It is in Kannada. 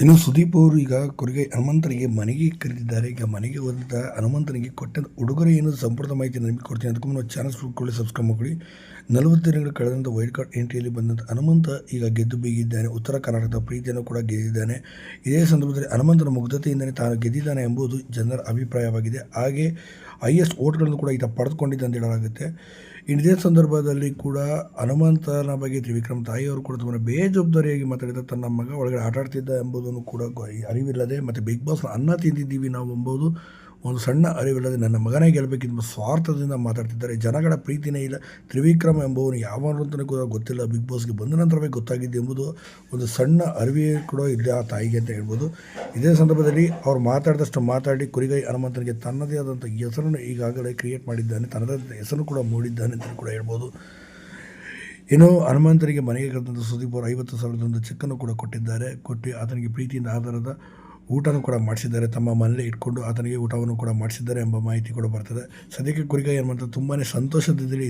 ಇನ್ನು ಸುದೀಪ್ ಅವರು ಈಗ ಕೊರಗೆ ಹನುಮಂತನಿಗೆ ಮನೆಗೆ ಕರೆದಿದ್ದಾರೆ. ಈಗ ಮನೆಗೆ ಹೋದ ಹನುಮಂತನಿಗೆ ಕೊಟ್ಟ ಉಡುಗೊರೆ ಏನು ಸಂಪೂರ್ಣ ಮಾಹಿತಿ ನಿಮಗೆ ಕೊಡ್ತೀನಿ. ಅದಕ್ಕೂ ಮುನ್ನ ಚಾನಲ್ಸ್ ಕೂಡ ಸಬ್ಸ್ಕ್ರೈಬ್ ಮಾಡ್ಕೊಳ್ಳಿ. ನಲವತ್ತು ದಿನಗಳ ಕಳೆದಂಥ ವೈಲ್ಡ್ ಕಾರ್ಡ್ ಎಂಟ್ರಿಯಲ್ಲಿ ಬಂದಂಥ ಹನುಮಂತ ಈಗ ಗೆದ್ದು ಬೀಗಿದ್ದಾನೆ. ಉತ್ತರ ಕರ್ನಾಟಕದ ಪ್ರೀತಿಯನ್ನು ಕೂಡ ಗೆದ್ದಿದ್ದಾನೆ. ಇದೇ ಸಂದರ್ಭದಲ್ಲಿ ಹನುಮಂತನ ಮುಗ್ಧತೆಯಿಂದಲೇ ತಾನು ಗೆದ್ದಿದ್ದಾನೆ ಎಂಬುದು ಜನರ ಅಭಿಪ್ರಾಯವಾಗಿದೆ. ಹಾಗೆ ಹೈಯೆಸ್ಟ್ ಓಟ್ಗಳನ್ನು ಕೂಡ ಈತ ಪಡೆದುಕೊಂಡಿದ್ದಂತ ಹೇಳಲಾಗುತ್ತೆ. ಇದೇ ಸಂದರ್ಭದಲ್ಲಿ ಕೂಡ ಹನುಮಂತನ ಬಗ್ಗೆ ತ್ರಿವಿಕ್ರಮ್ ತಾಯಿಯವರು ಕೂಡ ತುಂಬ ಬೇಜವಾಬ್ದಾರಿಯಾಗಿ ಮಾತಾಡಿದ ತನ್ನ ಮಗ ಒಳಗಡೆ ಆಟಾಡ್ತಿದ್ದ ಎಂಬುದನ್ನು ಕೂಡ ಅರಿವಿಲ್ಲದೆ ಮತ್ತು ಬಿಗ್ ಬಾಸ್ನ ಅನ್ನ ತಿಂದಿದ್ದೀವಿ ನಾವು ಎಂಬುದು ಒಂದು ಸಣ್ಣ ಅರಿವಿಲ್ಲದೆ ನನ್ನ ಮಗನೇ ಗೆಲ್ಲಬೇಕೆಂಬ ಸ್ವಾರ್ಥದಿಂದ ಮಾತಾಡ್ತಿದ್ದಾರೆ. ಜನಗಳ ಪ್ರೀತಿನೇ ಇಲ್ಲ. ತ್ರಿವಿಕ್ರಮ್ ಎಂಬುವನು ಯಾವ ಅಂತಲೂ ಕೂಡ ಗೊತ್ತಿಲ್ಲ. ಬಿಗ್ ಬಾಸ್ಗೆ ಬಂದ ನಂತರವೇ ಗೊತ್ತಾಗಿದೆ ಎಂಬುದು ಒಂದು ಸಣ್ಣ ಅರಿವೇ ಕೂಡ ಇಲ್ಲ ಆ ತಾಯಿಗೆ ಅಂತ ಹೇಳ್ಬೋದು. ಇದೇ ಸಂದರ್ಭದಲ್ಲಿ ಅವ್ರು ಮಾತಾಡಿದಷ್ಟು ಮಾತಾಡಿ ಕುರಿಗೈ ಹನುಮಂತನಿಗೆ ತನ್ನದೇ ಆದಂಥ ಹೆಸರನ್ನು ಈಗಾಗಲೇ ಕ್ರಿಯೇಟ್ ಮಾಡಿದ್ದಾನೆ. ತನ್ನದೇ ಹೆಸರು ಕೂಡ ಮೂಡಿದ್ದಾನೆ ಅಂತ ಕೂಡ ಹೇಳ್ಬೋದು. ಇನ್ನು ಹನುಮಂತನಿಗೆ ಮನೆಗೆ ಕರೆದಂಥ ಸುದೀಪ್ ಅವರು ಐವತ್ತು ಸಾವಿರದೊಂದು ಚೆಕ್ಕನ್ನು ಕೂಡ ಕೊಟ್ಟಿದ್ದಾರೆ. ಕೊಟ್ಟು ಆತನಿಗೆ ಪ್ರೀತಿಯಿಂದ ಆಧಾರದ ಊಟನೂ ಕೂಡ ಮಾಡಿಸಿದ್ದಾರೆ. ತಮ್ಮ ಮನೇಲಿ ಇಟ್ಕೊಂಡು ಆತನಿಗೆ ಊಟವನ್ನು ಕೂಡ ಮಾಡಿಸಿದ್ದಾರೆ ಎಂಬ ಮಾಹಿತಿ ಕೂಡ ಬರ್ತದೆ. ಸದ್ಯಕ್ಕೆ ಕುರಿಗಾಯಿ ಹನುಮಂತ ತುಂಬಾ ಸಂತೋಷದಲ್ಲಿ